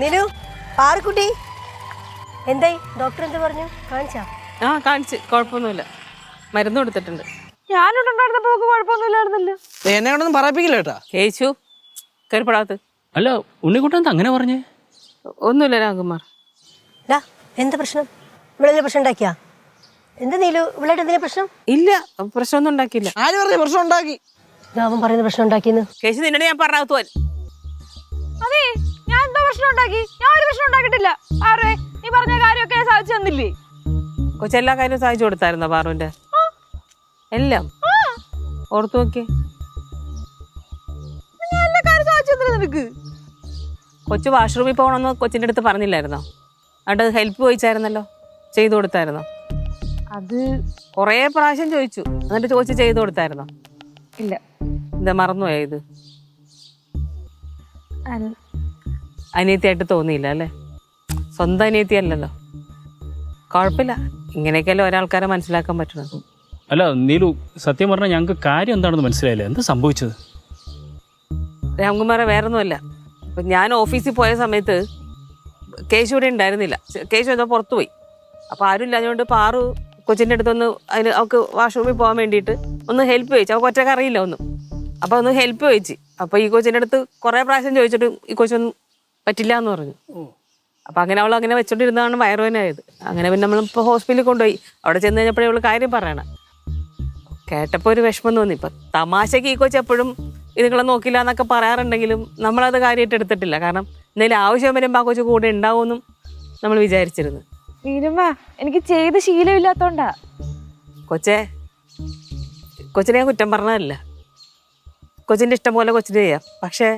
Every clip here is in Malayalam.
നിലു പാറക്കുട്ടി. എന്തായി? ഡോക്ടർ എന്ത് പറഞ്ഞു? കാണിച്ചാ? ആ കാണിച്ച്. കുഴപ്പമൊന്നുമില്ല. മരുന്ന് കൊടുത്തിട്ടുണ്ട്. ഞാനിവിടെ ഉണ്ടായിരുന്നപ്പോ അവൾക്ക് കുഴപ്പമൊന്നുമില്ലായിരുന്നല്ലോ. എന്നെ കൊണ്ടൊന്നും പറയിപ്പിക്കില്ല കേട്ടാ. കേശു കയറിപ്പെടാത്ത. അല്ല ഉണ്ണിക്കുട്ടൻ അങ്ങനെ പറഞ്ഞേ? ഒന്നുമില്ല രാഘുമാർ ഡാ എന്താ പ്രശ്നം? ഇവിടെ പ്രശ്നം ഉണ്ടാക്കിയാ? എന്താ നീലു ഇവിടെ എന്തിനാ പ്രശ്നം? ഇല്ല പ്രശ്നമൊന്നും ഉണ്ടാക്കിയില്ല. ആര് പറഞ്ഞ പ്രശ്നം ഉണ്ടാക്കി? ഇതാ അവൻ പറയുന്ന പ്രശ്നം ഉണ്ടാക്കിയെന്ന്. കേശു നിന്നെ ഞാൻ പറഞ്ഞു അതെ പ്രശ്നം ഉണ്ടാക്കി? ഞാൻ ഒരു പ്രശ്നം ഉണ്ടാക്കിയിട്ടില്ല. ആറേ നീ പറഞ്ഞ കാര്യമൊക്കെ ഞാൻ സാധിച്ചു തന്നില്ലേ? കൊച്ചെല്ലാ കാര്യവും സാധിച്ചു കൊടുത്തായിരുന്നോ പാറുവിന്റെ? എല്ലാം? ഓർത്തു നോക്കിയേ. നിനക്ക്. കൊച്ചു വാഷ്റൂമിൽ പോകണമെന്ന് കൊച്ചിന്റെ അടുത്ത് പറഞ്ഞില്ലായിരുന്നോ? എന്നിട്ട് ഹെൽപ്പ് ചോദിച്ചായിരുന്നല്ലോ? ചെയ്തു കൊടുത്തായിരുന്നോ? അത് കുറേ പ്രാവശ്യം ചോദിച്ചു. എന്നിട്ട് ചോദിച്ചു ചെയ്തു കൊടുത്തായിരുന്നോ? ഇല്ല. എന്താ അല്ല- അനിയത്തിയായിട്ട് തോന്നിയില്ല അല്ലേ? സ്വന്തം അനിയത്തി അല്ലല്ലോ കുഴപ്പമില്ല. ഇങ്ങനെയൊക്കെയല്ലേ ഒരാൾക്കാരെ മനസ്സിലാക്കാൻ പറ്റുന്നത്. അല്ല നീലു സത്യം പറഞ്ഞാൽ ഞങ്ങൾക്ക് കാര്യം എന്താണെന്ന് മനസ്സിലായില്ല. എന്താ സംഭവിച്ചത്? രാംകുമാറെ വേറൊന്നുമല്ല. ഒന്നുമല്ല ഞാൻ ഓഫീസിൽ പോയ സമയത്ത് കേശു ഇവിടെ ഉണ്ടായിരുന്നില്ല. കേശു എന്തോ പുറത്തു പോയി. അപ്പോൾ ആരും ഇല്ലാഞ്ഞുകൊണ്ട് പാറു കൊച്ചിന്റെ അടുത്തൊന്ന് അതിന് അവൾക്ക് വാഷ്റൂമിൽ പോകാൻ വേണ്ടിയിട്ട് ഒന്ന് ഹെൽപ്പ് ചോദിച്ചു. അവൾക്ക് ഒറ്റയ്ക്ക് അറിയില്ല ഒന്നും. അപ്പോൾ ഒന്ന് ഹെൽപ്പ് ചോദിച്ചു. അപ്പോൾ ഈ കൊച്ചിന്റെ അടുത്ത് കുറേ പ്രാവശ്യം ചോദിച്ചിട്ട് ഈ കൊച്ചൊന്നും പറ്റില്ല എന്ന് പറഞ്ഞു അപ്പൊ അങ്ങനെ അവൾ അങ്ങനെ വെച്ചോണ്ടിരുന്നതാണ് വയറുവേനായത് അങ്ങനെ പിന്നെ നമ്മൾ നമ്മളിപ്പോൾ ഹോസ്പിറ്റലിൽ കൊണ്ടുപോയി. അവിടെ ചെന്ന് കഴിഞ്ഞപ്പോഴേ അവൾ കാര്യം പറയണം. കേട്ടപ്പോൾ ഒരു വിഷമം തോന്നി. ഇപ്പൊ തമാശക്ക് ഈ കൊച്ചു എപ്പോഴും ഇതുങ്ങളെ നോക്കില്ല എന്നൊക്കെ പറയാറുണ്ടെങ്കിലും നമ്മളത് കാര്യമായിട്ട് എടുത്തിട്ടില്ല. കാരണം എന്തെങ്കിലും ആവശ്യം വരുമ്പോൾ ആ കൊച്ചു കൂടെ ഉണ്ടാവുമെന്നും നമ്മൾ വിചാരിച്ചിരുന്നു. നീലുമ്മ എനിക്ക് ചെയ്ത് ശീലമില്ലാത്തോണ്ടാ. കൊച്ചെ കൊച്ചിനെ ഞാൻ കുറ്റം പറഞ്ഞതല്ല. കൊച്ചിന്റെ ഇഷ്ടം പോലെ കൊച്ചിന് ചെയ്യാം. പക്ഷേ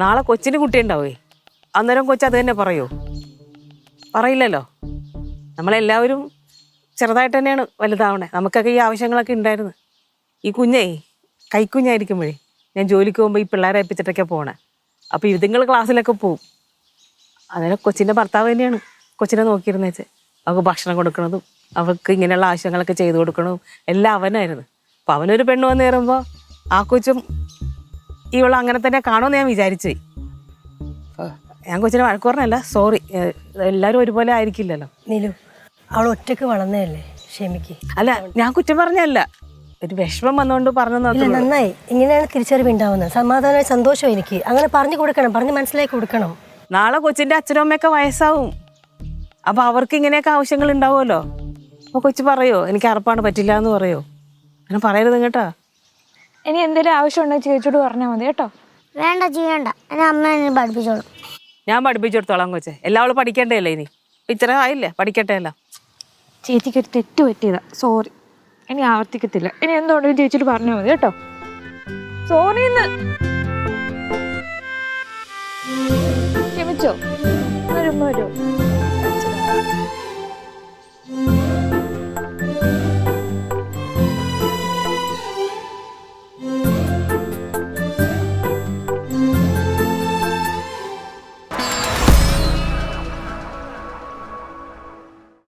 നാളെ കൊച്ചിന് കുട്ടി ഉണ്ടാവേ അന്നേരം കൊച്ചു അത് തന്നെ പറയൂ. പറയില്ലല്ലോ. നമ്മളെല്ലാവരും ചെറുതായിട്ട് തന്നെയാണ് വലുതാവണേ. നമുക്കൊക്കെ ഈ ആവശ്യങ്ങളൊക്കെ ഉണ്ടായിരുന്നു. ഈ കുഞ്ഞേ കൈക്കുഞ്ഞായിരിക്കുമ്പോഴേ ഞാൻ ജോലിക്ക് പോകുമ്പോൾ ഈ പിള്ളേരെ ഏൽപ്പിച്ചിട്ടൊക്കെ പോണേ. അപ്പോൾ ഇതുങ്ങൾ ക്ലാസ്സിലൊക്കെ പോവും. അന്നേരം കൊച്ചിന്റെ ഭർത്താവ് തന്നെയാണ് കൊച്ചിനെ നോക്കിയിരുന്നേച്ച് അവൾക്ക് ഭക്ഷണം കൊടുക്കണതും അവൾക്ക് ഇങ്ങനെയുള്ള ആവശ്യങ്ങളൊക്കെ ചെയ്തു കൊടുക്കണതും എല്ലാം അവനായിരുന്നു. അപ്പോൾ അവനൊരു പെണ്ണ് വന്ന് കയറുമ്പോൾ ആ കൊച്ചും ഇവൾ അങ്ങനെ തന്നെ കാണുമെന്ന് ഞാൻ വിചാരിച്ചു. ഞാൻ കൊച്ചിനെ വഴക്കുറഞ്ഞല്ല സോറി എല്ലാവരും ഒരുപോലെ ആയിരിക്കില്ലല്ലോ. നിലു അവൾ ഒറ്റയ്ക്ക് വളർന്നതല്ലേ? ക്ഷമിക്ക്. അല്ല ഞാൻ കുറ്റം പറഞ്ഞല്ല ഒരു വിഷമം വന്നുകൊണ്ട് പറഞ്ഞു നന്നായി. ഇങ്ങനെയാണ് തിരിച്ചറിവ് ഉണ്ടാവുന്നത്. സമാധാനമായി സന്തോഷം എനിക്ക് അങ്ങനെ പറഞ്ഞു കൊടുക്കണം പറഞ്ഞ് മനസ്സിലാക്കി കൊടുക്കണം. നാളെ കൊച്ചിന്റെ അച്ഛനും അമ്മയൊക്കെ വയസ്സാവും. അപ്പൊ അവർക്ക് ഇങ്ങനെയൊക്കെ ആവശ്യങ്ങൾ ഉണ്ടാവുമല്ലോ. അപ്പൊ കൊച്ചു പറയോ എനിക്ക് അറപ്പാണ് പറ്റില്ല എന്ന് പറയോ? അങ്ങനെ പറയരുത് കേട്ടോ. ഇനി എന്തെങ്കിലും ആവശ്യം ഉണ്ടെങ്കിൽ ചേച്ചിയോട് പറഞ്ഞാൽ മതി കേട്ടോ. വേണ്ട ചെയ്യണ്ട. എന്നെ അമ്മ എന്നെ പഠിപ്പിച്ചോളും. ഞാൻ പഠിപ്പിച്ചെടുത്തോളാം കൊച്ചെ. എല്ലാവളും പഠിക്കണ്ടേ ഇനി? ഇത്ര ആയില്ലേ? പഠിക്കട്ടെ അല്ല ചേച്ചിക്ക് ഒരു തെറ്റ് പറ്റിയതാ. സോറി ഇനി ആവർത്തിക്കത്തില്ല. ഇനി എന്തുകൊണ്ടെങ്കിലും ചേച്ചിട്ട് പറഞ്ഞാൽ മതി കേട്ടോ? സോറി ക്ഷമിച്ചോ? വരും വരും